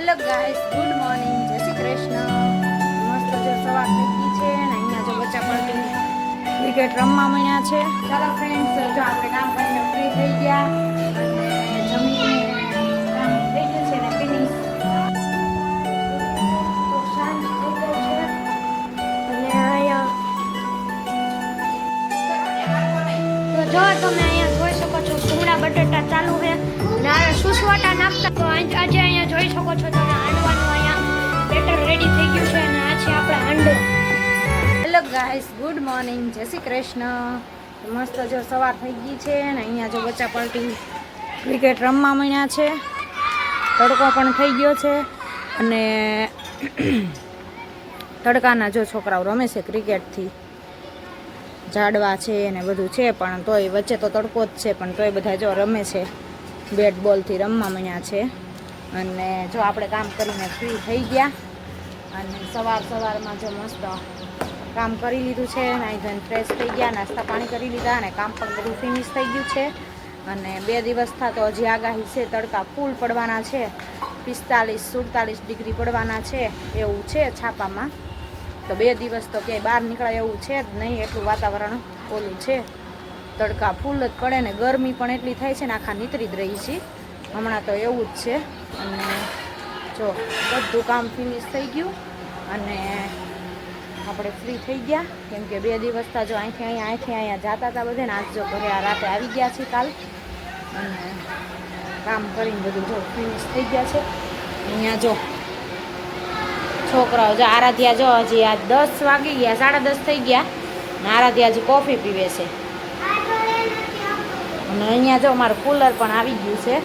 Hello guys, good morning. જય શ્રી કૃષ્ણ. મસ્ત જો સવાર છે અને અહીંયા જો બચ્ચા પડતી ક્રિકેટ રમવા મળ્યા છે. ચાલો ફ્રેન્ડ્સ જો આપણે કામ કરીને ફ્રી થઈ ગયા. સુસવાટા નાખતા તો આજે અહીંયા જોઈ શકો છો તમે હાંડવાનું અહીંયા. બેટર રેડી થઈ ગયું છે અને આ છે આપણા હાંડો. Hello guys good morning Jai Shri Krishna. મસ્ત જો સવાર થઈ ગઈ છે અને અહીંયા જો બચ્ચા પલટી ક્રિકેટ રમવા મળ્યા છે. તડકો પણ થઈ ગયો છે અને તડકાના જો છોકરાઓ રમે છે ક્રિકેટથી ઝાડવા છે અને બધું છે પણ તોય વચ્ચે તો તડકો જ છે પણ તોય બધા જો રમે છે. બેટ બોલથી રમવા મળ્યા છે. અને જો આપણે કામ કરીને ફ્રી થઈ ગયા. અને સવાર સવારમાં જો મસ્ત કામ કરી લીધું છે. નાઈ ધન ફ્રેશ થઈ ગયા, નાસ્તા પાણી કરી લીધા અને કામ પણ બધું ફિનિશ થઈ ગયું છે. અને બે દિવસ તો હજી આગાહી છે, તડકા ફૂલ પડવાના છે. પિસ્તાલીસ, સુડતાલીસ ડિગ્રી પડવાના છે, એવું છે છાપામાં. તો બે દિવસ તો ક્યાંય બહાર નીકળાય એવું છે જ નહીં, એટલું વાતાવરણ ઓલું છે. તડકા ફૂલ જ પડે ને ગરમી પણ એટલી થાય છે ને આખા નીતરી જ રહી છે. હમણાં તો એવું જ છે. અને જો બધું કામ ફિનિશ થઈ ગયું અને આપણે ફ્રી થઈ ગયા. કેમ કે બે દિવસ તા જો અહીંથી અહીંયા અહીંથી અહીંયા જતા હતા બધે ને આજ જો ઘરે આ રાતે આવી ગયા છે કાલ. અને કામ કરીને બધું જો ફિનિશ થઈ ગયા છે. અહીંયા જો છોકરાઓ જો આરાધ્યા જો હજી આ દસ વાગી ગયા, સાડા દસ થઈ ગયા. આરાધ્યા હજી કોફી પીવે છે. અને અહીંયા જો મારું કુલર પણ આવી ગયું છે,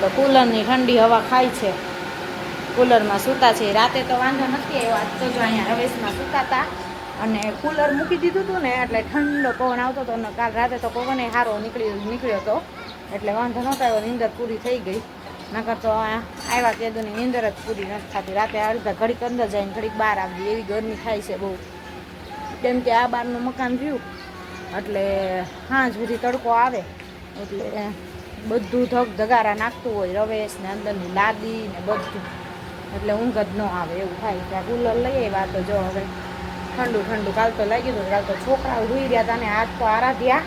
તો કુલરની ઠંડી હવા ખાય છે. કુલરમાં સૂતા છે. રાતે તો વાંધો નથી આવ્યો. આજ તો જો અહીંયા રવેશમાં સૂતા હતા અને કુલર મૂકી દીધું હતું ને, એટલે ઠંડો પવન આવતો હતો અને કાલ રાતે તો પવન સારો નીકળી, નીકળ્યો હતો. એટલે વાંધો નહોતો આવ્યો. નીંદર પૂરી થઈ ગઈ. નકર તો આવ્યા તે દુની નીંદર જ પૂરી નથી થતી. રાતે અડધા ઘડીક અંદર જઈને ઘડીક બહાર આવી એવી ગરમી થાય છે બહુ. કેમ કે આ બહારનું મકાન થયું. એટલે સાંજ સુધી તડકો આવે. એટલે બધું ધગ ધગારા નાખતું હોય, રવેશ ને અંદરની લાદી ને બધું. એટલે ઊંઘ જ ન આવે, એવું થાય. ત્યાં કુલર લઈ આવ્યા તો જો હવે ઠંડુ ઠંડુ કાલ તો લાગી હતું કાલ તો છોકરાઓ રૂઈ રહ્યા હતા ને આજ તો આરાધ્યા.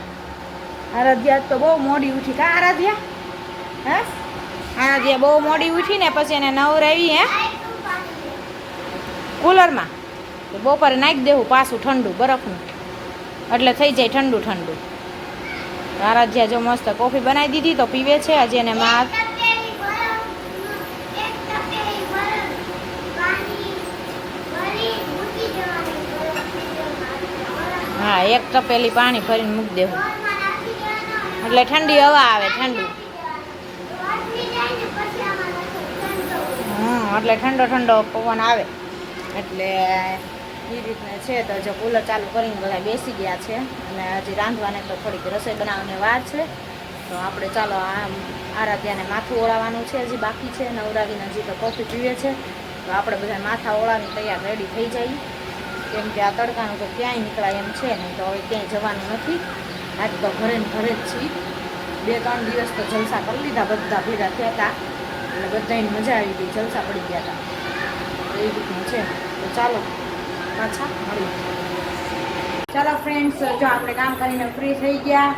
આરાધ્યા તો બહુ મોડી ઉઠી. કા આરાધ્યા? હે? આરાધ્યા બહુ મોડી ઉઠી ને પછી એને નવરાવી, હે? કુલરમાં. તો બપોરે નાખી દેવું પાછું ઠંડુ, બરફનું. એટલે થઈ જાય ઠંડુ ઠંડુ. આરાધ્યા જો મસ્ત કોફી બનાવી દીધી તો પીવે છે. હજી એને માં હા, એક તપેલી પાણી ભરીને મૂકી દેવું. એટલે ઠંડી હવા આવે, ઠંડુ. હમ, એટલે ઠંડો ઠંડો પવન આવે. એટલે એ રીતના છે તો હજુ કુલર ચાલુ કરીને બધા બેસી ગયા છે અને હજી રાંધવાને તો થોડીક રસોઈ બનાવવાની વાર છે. તો આપણે ચાલો આમ આરાધ્યાને માથું ઓળાવવાનું છે, હજી બાકી છે નવરાવીને હજી તો કોફી પીવે છે. તો આપણે બધા માથા ઓળાવીને તૈયાર રેડી થઈ જઈએ કેમ કે આ તડકાનું તો ક્યાંય નીકળાય એમ છે નહીં તો હવે ક્યાંય જવાનું નથી. આજ તો ઘરે ને ઘરે જ છીએ. બે ત્રણ દિવસ તો જલસા કરી લીધા બધા ભેગા થયા હતા. એટલે બધાની મજા આવી ગઈ, જલસા પડી ગયા હતા. એ રીતનું છે. તો ચાલો પાછા મળીએ ચાલો ફ્રેન્ડ્સ જો આપણે કામ કરીને ફ્રી થઈ ગયા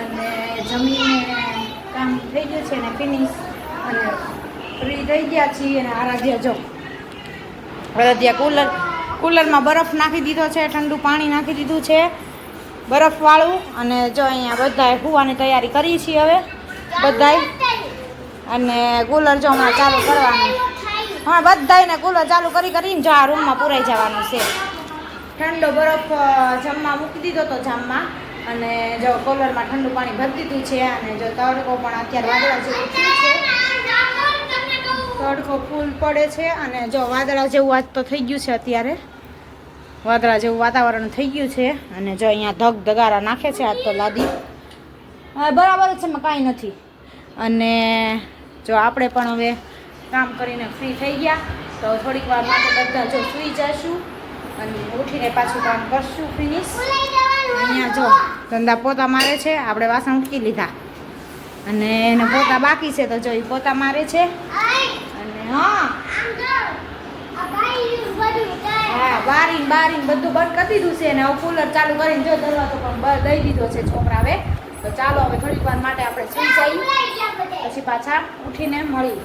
અને જમીને કામ થઈ ગયું છે ને ફિનિશ અને ફ્રી થઈ ગયા છીએ અને આરાધ્યા જો. આરાધ્યા કુલર કુલરમાં બરફ નાખી દીધો છે, ઠંડુ પાણી નાખી દીધું છે બરફવાળું. અને જો અહીંયા બધાએ હુવાની તૈયારી કરી છીએ હવે. બધાએ. અને કુલર જો હમણાં ચાલુ કરવાનું. હા બધાને કુલર ચાલુ કરી કરીને જો આ રૂમમાં પુરાઈ જવાનું છે. ઠંડો બરફ અ, જમવા મૂકી દીધો તો જામમાં. અને જો કોલરમાં ઠંડુ પાણી ભરી દીધું છે અને જો તડકો પણ અત્યારે વાદળા જેવું થયું છે. તડકો ફૂલ પડે છે અને જો વાદળા જેવું આજ તો થઈ ગયું છે અત્યારે. વાદળા જેવું વાતાવરણ થઈ ગયું છે અને જો અહીંયા ધગ ધગારા નાખે છે આજ તો લાદી. બરાબર છે કાંઈ નથી. અને જો આપણે પણ હવે કામ કરીને ફ્રી થઈ ગયા. તો થોડીક વાર માટે બધા જો સૂઈ જશું અને ઉઠીને પાછું કામ કરશું ફિનિશ અહીંયા જો ધંધા પોતા મારે છે, આપણે વાસણ ઉટકી લીધા. અને એને પોતા બાકી છે, તો જો એ પોતા મારે છે. અને હા. હા બારીન બારીન બધું બંધ કરી દીધું છે, અને હવે કુલર ચાલુ કરીને જો દરવાજો પણ લઈ દીધો છે છોકરાએ તો ચાલો હવે થોડીક વાર માટે આપણે સુઈ જઈએ. પછી પાછા ઉઠીને મળી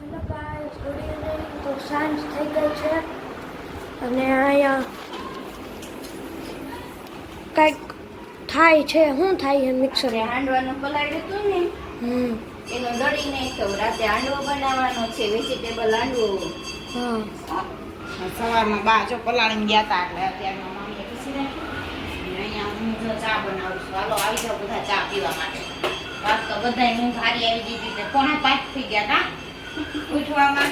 હેલો ગાઈસ ગુડ ઇવનિંગ તો સાંજ થઈ ગઈ છે અને અહીંયા કંઈક થાય છે શું થાય છે મિક્સર હાંડવાનું પલાળ્યું હતું ને હમ. એનો દળી નાખ્યો. રાતે હાંડવો બનાવવાનો છે વેજીટેબલ હાંડવો. હા. સવારમાં બા જો પલાળીને ગયા હતા એટલે અત્યારમાં મામીએ પીસી નાખ્યું અને અહીંયા હું જો ચા બનાવું છું. હાલો આવી જાઓ બધા ચા પીવા માટે. વાત તો બધાય હું ભારી આવી ગઈ હતી પોણા પાંચ થઈ ગયા હતા ઉઠવામાં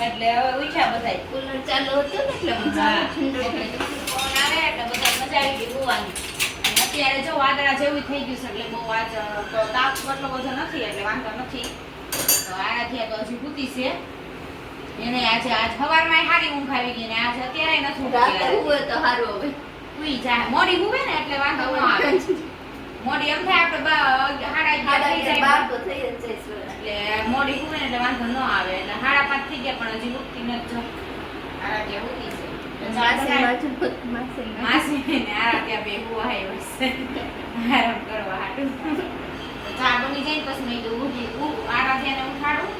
એટલે હવે ઉઠ્યા બધા કુલર ચાલુ હતું ને એટલે. પવન આવે. એટલે બધા મજા આવી ગઈ ગોવાની અત્યારે જો વાદળા જેવું થઈ ગયું છે એટલે બહુ આજ તાપ એટલો બધો નથી એટલે વાંધો નથી. તો આનાથી તો હજી ભૂતી છે. એને આજે આજ સવારમાં સારી ઊંઘ આવી ગઈ ને આજે અત્યારે નથી ઊંઘ તો સારું હવે. ઉઈ જાય. મોડી હુવે ને એટલે વાંધો ન આવે. મોડી એમ થાય આપણે સાડા અગિયાર થઈ જાય બાર તો થઈ જ જાય. એટલે મોડી હુવે એટલે વાંધો ન આવે. એટલે સાડા પાંચ થઈ ગયા પણ હજી ઉઠતી નથી. જો આરાધ્યા ઉઠી છે. ચા માસી બે છે. આરામ કરવા હાટું. બની જાય પછી મેં કીધું ઊઠી ઉ- આરાધ્યાને ઉઠાડું.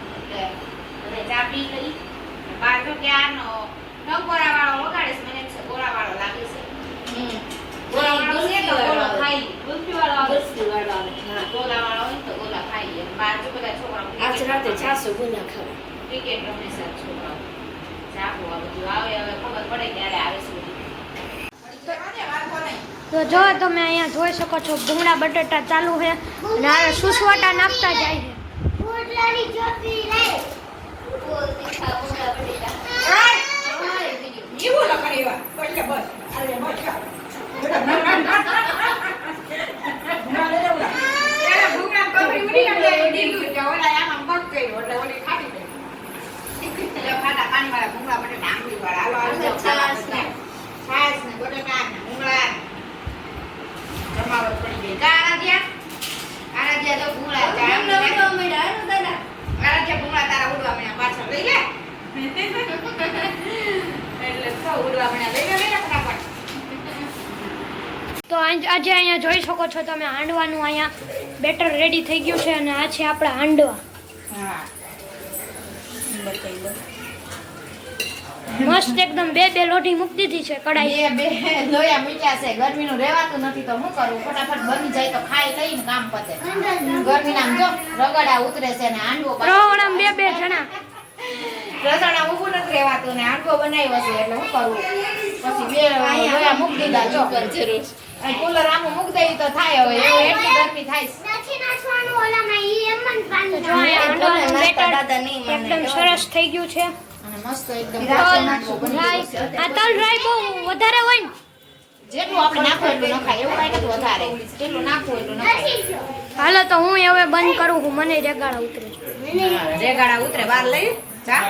એટલે ચા પી લઈ. બાર તો ક્યારનો ટકોરા વાળો વગાડે છે મને ગોળા વાળો લાગે છે. ગોળા વાળો છે તો ગોળો ખાઈ ગુલ્ફી વાળો આવે બરફી વાળો આવે. હા, ગોલા વાળો હોય ને તો ગોલા ખાઈ લે બાર જો બધા છોકરાઓ આજ રાતે છાસો ગુના ખાવા ક્રિકેટ રમે આ આ બધું આવે હવે ખબર પડે ત્યારે આવે તો જો તમે અહીંયા જોઈ શકો છો ભૂંગળા બટાટા ચાલુ છે અને હવે સુસવાટા નાખતા જાય છે. અરે બસ. ત્યારે ભૂંગળા પકડી ઉડી એટલે એ ઢીલું કે ઓલા આમાં મગ કર્યું એટલે ઓલી ખાટી ગઈ. એટલે ખાટા પાણીવાળા ભૂંગળા બટાટા આંબલીવાળા. હાલો, હાલો, અને છાશ ને. છાશ ને બટાકા ને ભૂંગળા ને. જમાવટ પડી ગઈ. જા આરાધ્યા. આરાધ્યા જો ભૂંગળા છે. એમને આંબલી ઉડવા માંડ્યા, હાલો દાદા. આરાધ્યા ભૂંગળા તારા ઉડવા માંડ્યા. પાછળ લઈ લે. એટલે તો ઉડવા માંડ્યા. લઈ લે, લઈ લે ફટાફટ. તો આજ- અહીંયા જોઈ શકો છો તમે હાંડવાનું અહીંયા બેટર રેડી થઈ ગયું છે અને આ છે આપણા હાંડવા. મસ્ત એકદમ બે બે લોઢી મૂકી દીધી છે કડાઈ બે બે લોયા મૂક્યા છે. ગરમીનું રહેવાતું નથી તો શું કરું? ફટાફટ બની જાય તો ખાઈ લઈને કામ પતે. ગરમીના જો રગડા ઉતરે છે ને હાંડવો બને. બે બે જણા. રસોડા ઊભું નથી રહેવાતું ને હાંડવો બનાવ્યો છે એટલે શું કરવું પછી બે લોયા મૂકી દીધા. જો. જરૂર. અને કુલર આમ મૂકી દેવી તો થાય હવે એવું એટલી ગરમી થાય છે. તો જો અહીંયા હાંડવાનું નાસ્તા બેટર દાદા નહીં માને. એકદમ સરસ થઈ ગયું છે. અને મસ્ત એકદમ. આ તલ રાઈ બહુ વધારે હોય ને. જેટલું આપણે નાખવું એટલું નખાય એવું કાંઈ નથી વધારે. જેટલું નાખવું એટલું નખાય. હાલો તો હું હવે બંધ કરું હું મને રેગાડા ઉતરે. રેગાડા ઉતરે બાર લઈ જા.